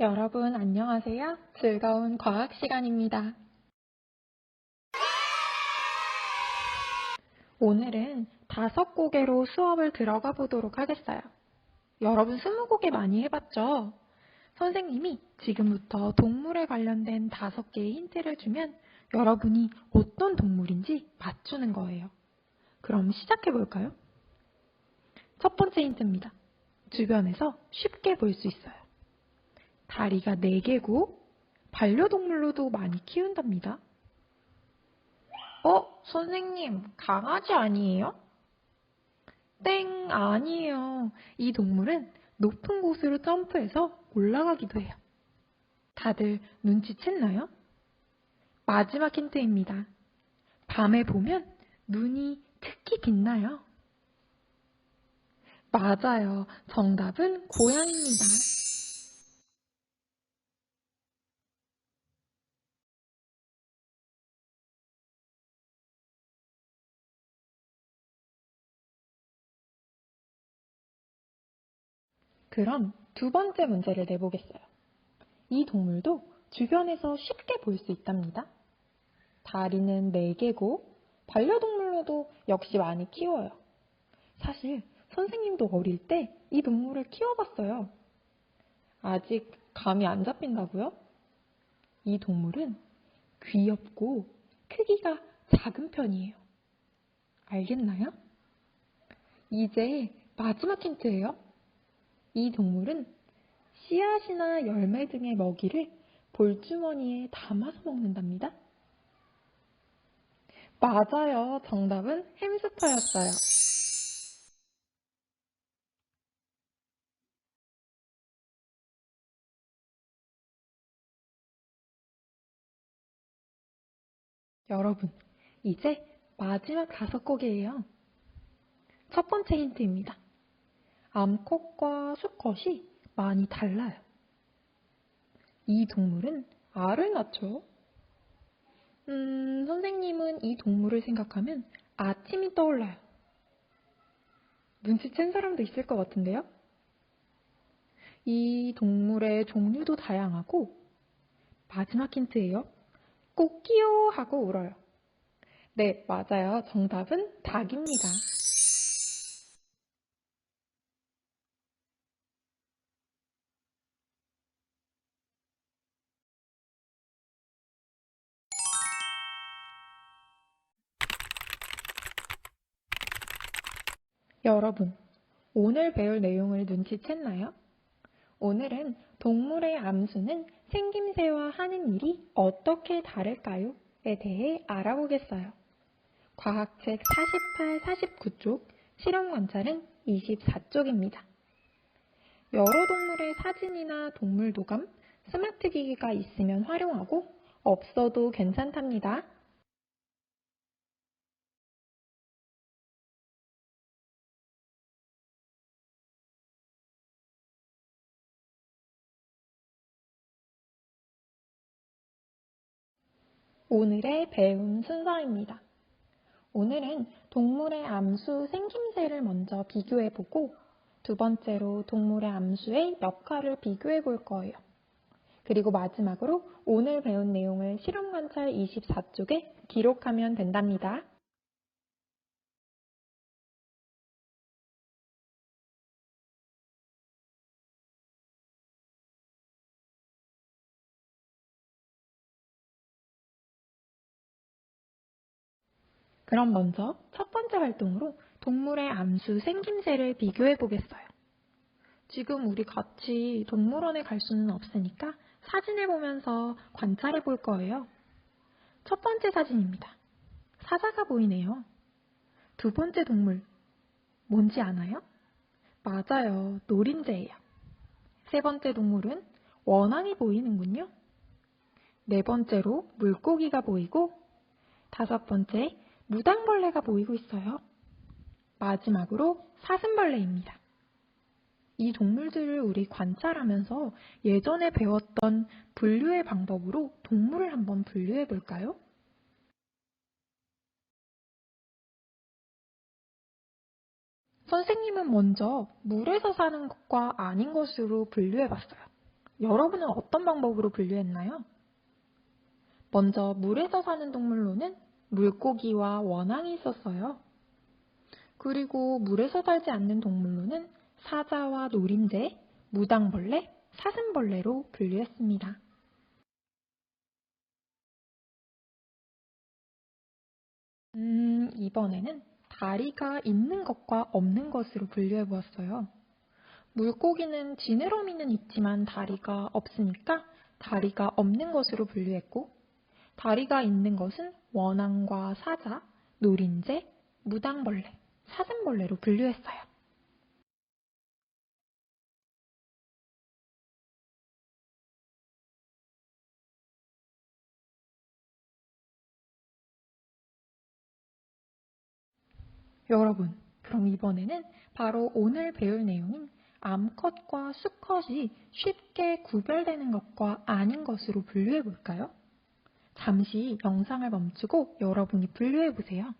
여러분 안녕하세요. 즐거운 과학 시간입니다. 오늘은 다섯 곡으로 수업을 들어가 보도록 하겠어요. 여러분 스무곡에 많이 해봤죠? 선생님이 지금부터 동물에 관련된 다섯 개의 힌트를 주면 여러분이 어떤 동물인지 맞추는 거예요. 그럼 시작해 볼까요? 첫 번째 힌트입니다. 주변에서 쉽게 볼 수 있어요. 다리가 4개고 반려동물로도 많이 키운답니다. 어, 선생님, 강아지 아니에요? 땡, 아니에요. 이 동물은 높은 곳으로 점프해서 올라가기도 해요. 다들 눈치챘나요? 마지막 힌트입니다. 밤에 보면 눈이 특히 빛나요. 맞아요. 정답은 고양입니다. 그럼 두 번째 문제를 내보겠어요. 이 동물도 주변에서 쉽게 볼 수 있답니다. 다리는 4개고 반려동물로도 역시 많이 키워요. 사실 선생님도 어릴 때 이 동물을 키워봤어요. 아직 감이 안 잡힌다고요? 이 동물은 귀엽고 크기가 작은 편이에요. 알겠나요? 이제 마지막 힌트예요. 이 동물은 씨앗이나 열매 등의 먹이를 볼주머니에 담아서 먹는답니다. 맞아요. 정답은 햄스터였어요. 여러분, 이제 마지막 다섯 곡이에요. 첫 번째 힌트입니다. 암컷과 수컷이 많이 달라요. 이 동물은 알을 낳죠. 음, 선생님은 이 동물을 생각하면 아침이 떠올라요. 눈치챈 사람도 있을 것 같은데요? 이 동물의 종류도 다양하고 마지막 힌트예요. 꽃기요 하고 울어요. 네, 맞아요. 정답은 닭입니다. 여러분, 오늘 배울 내용을 눈치챘나요? 오늘은 동물의 암수는 생김새와 하는 일이 어떻게 다를까요? 에 대해 알아보겠어요. 과학책 48, 49쪽, 실험 관찰은 24쪽입니다. 여러 동물의 사진이나 동물 도감, 스마트 기기가 있으면 활용하고 없어도 괜찮답니다. 오늘의 배움 순서입니다. 오늘은 동물의 암수 생김새를 먼저 비교해보고 두 번째로 동물의 암수의 역할을 비교해 볼 거예요. 그리고 마지막으로 오늘 배운 내용을 실험관찰 24쪽에 기록하면 된답니다. 그럼 먼저 첫 번째 활동으로 동물의 암수 생김새를 비교해 보겠어요. 지금 우리 같이 동물원에 갈 수는 없으니까 사진을 보면서 관찰해 볼 거예요. 첫 번째 사진입니다. 사자가 보이네요. 두 번째 동물, 뭔지 아나요? 맞아요. 노린재예요. 세 번째 동물은 원앙이 보이는군요. 네 번째로 물고기가 보이고 다섯 번째 무당벌레가 보이고 있어요. 마지막으로 사슴벌레입니다. 이 동물들을 우리 관찰하면서 예전에 배웠던 분류의 방법으로 동물을 한번 분류해 볼까요? 선생님은 먼저 물에서 사는 것과 아닌 것으로 분류해 봤어요. 여러분은 어떤 방법으로 분류했나요? 먼저 물에서 사는 동물로는 물고기와 원앙이 있었어요. 그리고 물에서 살지 않는 동물로는 사자와 노린재, 무당벌레, 사슴벌레로 분류했습니다. 음, 이번에는 다리가 있는 것과 없는 것으로 분류해 보았어요. 물고기는 지느러미는 있지만 다리가 없으니까 다리가 없는 것으로 분류했고, 다리가 있는 것은 원앙과 사자, 노린재, 무당벌레, 사슴벌레로 분류했어요. 여러분, 그럼 이번에는 바로 오늘 배울 내용인 암컷과 수컷이 쉽게 구별되는 것과 아닌 것으로 분류해 볼까요? 잠시 영상을 멈추고 여러분이 분류해 보세요.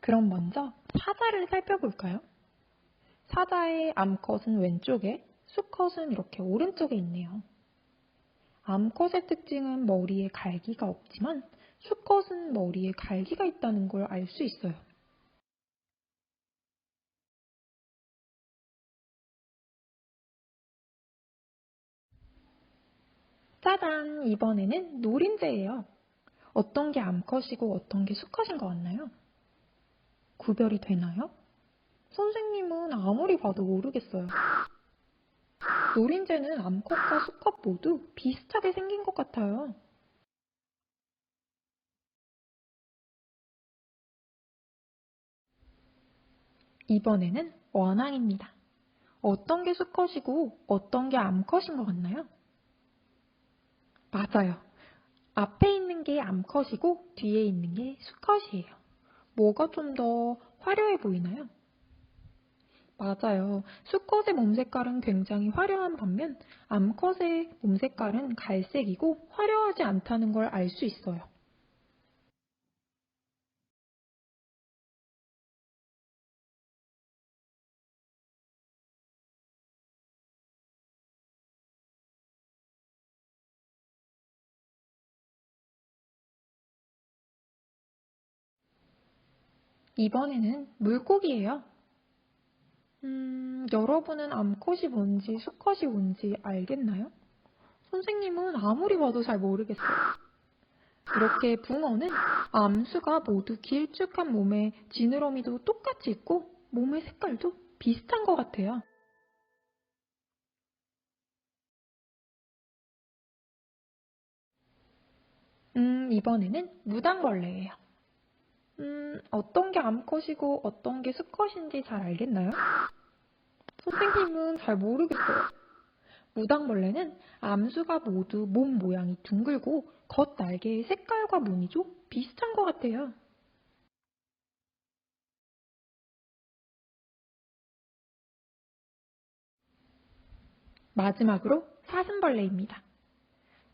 그럼 먼저 사자를 살펴볼까요? 사자의 암컷은 왼쪽에, 수컷은 이렇게 오른쪽에 있네요. 암컷의 특징은 머리에 갈기가 없지만 수컷은 머리에 갈기가 있다는 걸 알 수 있어요. 짜잔! 이번에는 노린재예요. 어떤 게 암컷이고 어떤 게 수컷인 것 같나요? 구별이 되나요? 선생님은 아무리 봐도 모르겠어요. 노린재는 암컷과 수컷 모두 비슷하게 생긴 것 같아요. 이번에는 원앙입니다. 어떤 게 수컷이고 어떤 게 암컷인 것 같나요? 맞아요. 앞에 있는 게 암컷이고 뒤에 있는 게 수컷이에요. 뭐가 좀 더 화려해 보이나요? 맞아요. 수컷의 몸 색깔은 굉장히 화려한 반면 암컷의 몸 색깔은 갈색이고 화려하지 않다는 걸 알 수 있어요. 이번에는 물고기예요. 음, 여러분은 암컷이 뭔지 수컷이 뭔지 알겠나요? 선생님은 아무리 봐도 잘 모르겠어요. 이렇게 붕어는 암수가 모두 길쭉한 몸에 지느러미도 똑같이 있고 몸의 색깔도 비슷한 것 같아요. 음, 이번에는 무당벌레예요. 음, 어떤 게 암컷이고 어떤 게 수컷인지 잘 알겠나요? 선생님은 잘 모르겠어요. 무당벌레는 암수가 모두 몸 모양이 둥글고 겉 날개의 색깔과 무늬도 비슷한 것 같아요. 마지막으로 사슴벌레입니다.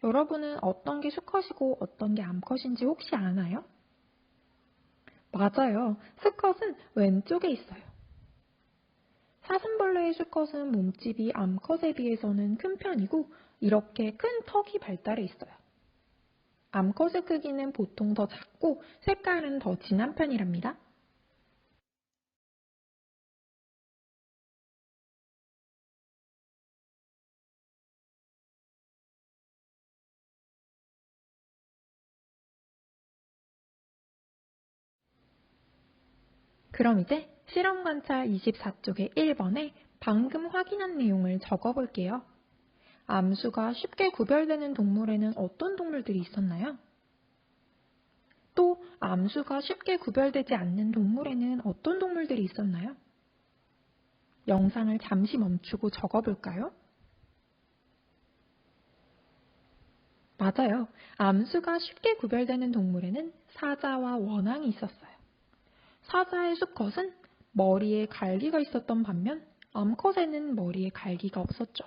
여러분은 어떤 게 수컷이고 어떤 게 암컷인지 혹시 아나요? 맞아요. 수컷은 왼쪽에 있어요. 사슴벌레의 수컷은 몸집이 암컷에 비해서는 큰 편이고 이렇게 큰 턱이 발달해 있어요. 암컷의 크기는 보통 더 작고 색깔은 더 진한 편이랍니다. 그럼 이제 실험 관찰 24쪽의 1번에 방금 확인한 내용을 적어 볼게요. 암수가 쉽게 구별되는 동물에는 어떤 동물들이 있었나요? 또 암수가 쉽게 구별되지 않는 동물에는 어떤 동물들이 있었나요? 영상을 잠시 멈추고 적어 볼까요? 맞아요. 암수가 쉽게 구별되는 동물에는 사자와 원앙이 있었어요. 사자의 수컷은 머리에 갈기가 있었던 반면 암컷에는 머리에 갈기가 없었죠.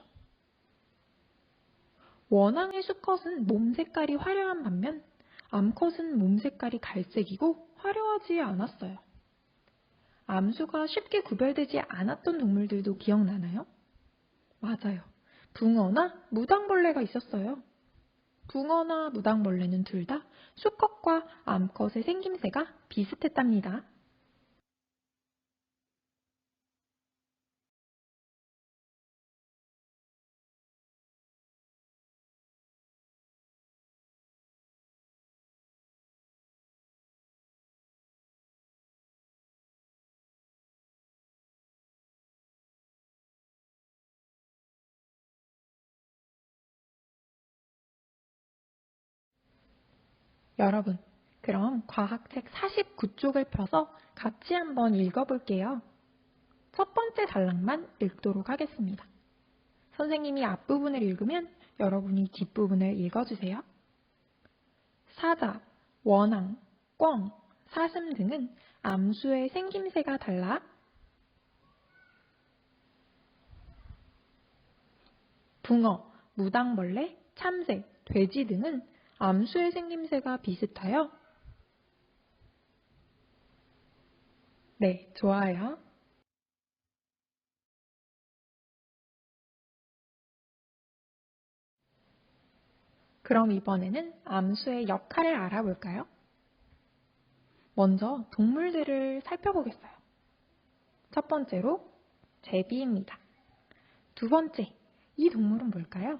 원앙의 수컷은 몸 색깔이 화려한 반면 암컷은 몸 색깔이 갈색이고 화려하지 않았어요. 암수가 쉽게 구별되지 않았던 동물들도 기억나나요? 맞아요. 붕어나 무당벌레가 있었어요. 붕어나 무당벌레는 둘 다 수컷과 암컷의 생김새가 비슷했답니다. 여러분, 그럼 과학책 49쪽을 펴서 같이 한번 읽어볼게요. 첫 번째 단락만 읽도록 하겠습니다. 선생님이 앞부분을 읽으면 여러분이 뒷부분을 읽어주세요. 사자, 원앙, 꿩, 사슴 등은 암수의 생김새가 달라 붕어, 무당벌레, 참새, 돼지 등은 암수의 생김새가 비슷하여 네, 좋아요. 그럼 이번에는 암수의 역할을 알아볼까요? 먼저 동물들을 살펴보겠어요. 첫 번째로 제비입니다. 두 번째, 이 동물은 뭘까요?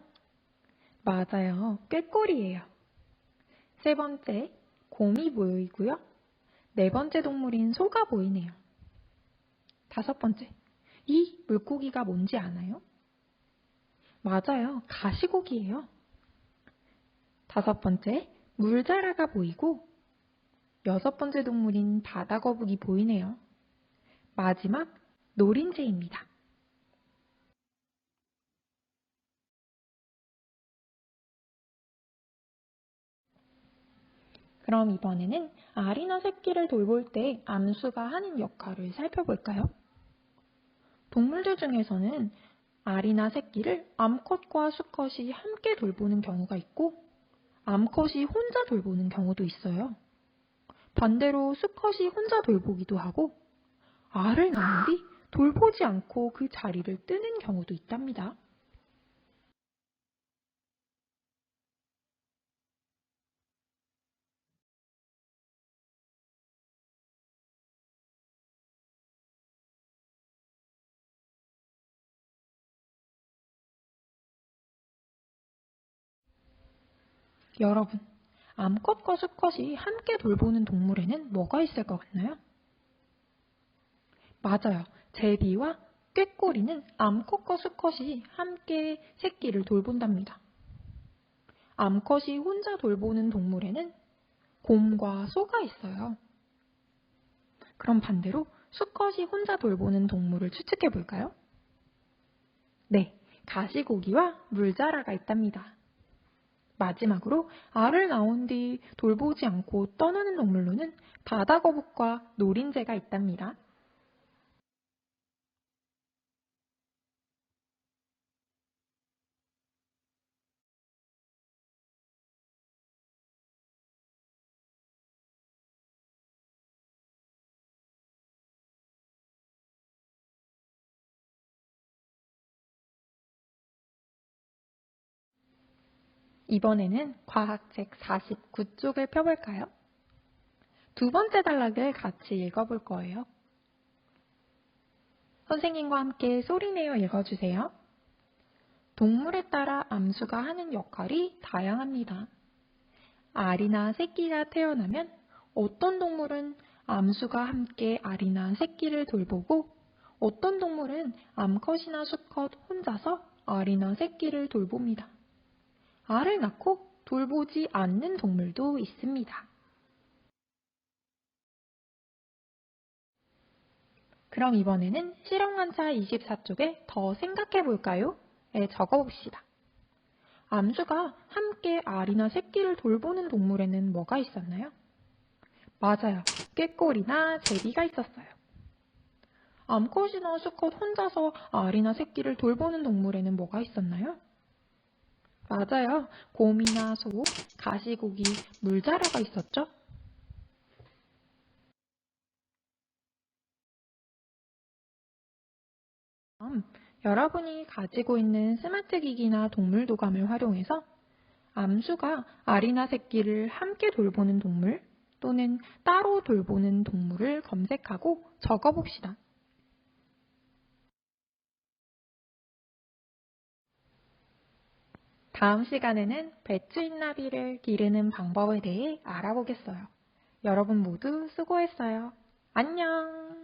맞아요. 꾀꼬리예요. 세 번째, 곰이 보이고요. 네 번째 동물인 소가 보이네요. 다섯 번째, 이 물고기가 뭔지 아나요? 맞아요. 가시고기예요. 다섯 번째, 물자라가 보이고 여섯 번째 동물인 바다거북이 보이네요. 마지막, 노린재입니다. 그럼 이번에는 알이나 새끼를 돌볼 때 암수가 하는 역할을 살펴볼까요? 동물들 중에서는 알이나 새끼를 암컷과 수컷이 함께 돌보는 경우가 있고 암컷이 혼자 돌보는 경우도 있어요. 반대로 수컷이 혼자 돌보기도 하고 알을 낳은 뒤 돌보지 않고 그 자리를 뜨는 경우도 있답니다. 여러분, 암컷과 수컷이 함께 돌보는 동물에는 뭐가 있을 것 같나요? 맞아요. 제비와 꾀꼬리는 암컷과 수컷이 함께 새끼를 돌본답니다. 암컷이 혼자 돌보는 동물에는 곰과 소가 있어요. 그럼 반대로 수컷이 혼자 돌보는 동물을 추측해 볼까요? 네, 가시고기와 물자라가 있답니다. 마지막으로 알을 낳은 뒤 돌보지 않고 떠나는 동물로는 바다거북과 노린재가 있답니다. 이번에는 과학책 49쪽을 펴볼까요? 두 번째 단락을 같이 읽어볼 거예요. 선생님과 함께 소리내어 읽어주세요. 동물에 따라 암수가 하는 역할이 다양합니다. 알이나 새끼가 태어나면 어떤 동물은 암수가 함께 알이나 새끼를 돌보고 어떤 동물은 암컷이나 수컷 혼자서 알이나 새끼를 돌봅니다. 알을 낳고 돌보지 않는 동물도 있습니다. 그럼 이번에는 실험관차 24쪽에 더 생각해 볼까요? 에 적어봅시다. 암수가 함께 알이나 새끼를 돌보는 동물에는 뭐가 있었나요? 맞아요. 꾀꼬리나 제비가 있었어요. 암컷이나 수컷 혼자서 알이나 새끼를 돌보는 동물에는 뭐가 있었나요? 맞아요. 곰이나 소, 가시고기, 물자라가 있었죠? 그럼 여러분이 가지고 있는 스마트 기기나 동물 도감을 활용해서 암수가 알이나 새끼를 함께 돌보는 동물 또는 따로 돌보는 동물을 검색하고 적어봅시다. 다음 시간에는 배추인나비를 기르는 방법에 대해 알아보겠어요. 여러분 모두 수고했어요. 안녕!